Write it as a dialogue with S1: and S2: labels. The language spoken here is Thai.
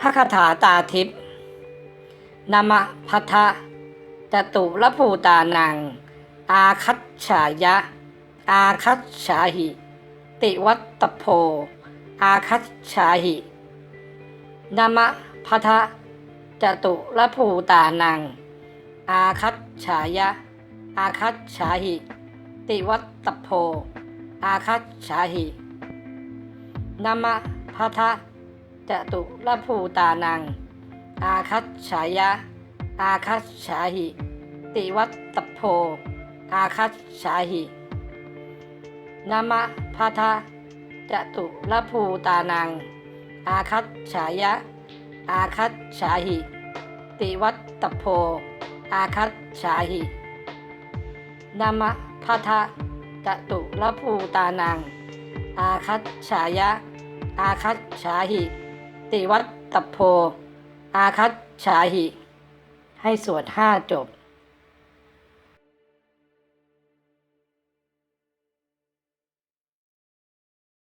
S1: พระคาถาตาทิพย์นามพัทะจตุรภูตานัง อาคัตฉายะ อาคัตฉาหิ ติวัตตโพ อาคัตฉาหินามพัทะจตุรภูตานัง อาคัตฉายะ อาคัตฉาหิ ติวัตตโพ อาคัตฉาหินามพัทะ จตุรภูตานัง อาคัตฉายะ อาคัตฉาหิ ติวัตตโพ อาคัตฉาหินามะพัทธะจตุรภูตานัง อาคัตฉายะ อาคัตฉาหิ ติวัตตโพ อาคัตฉาหินามะพัทธะจตุรภูตานัง อาคัตฉายะ อาคัตฉาหิ ติวัตตโพ อาคัตฉาหิ ให้สวดห้าจบ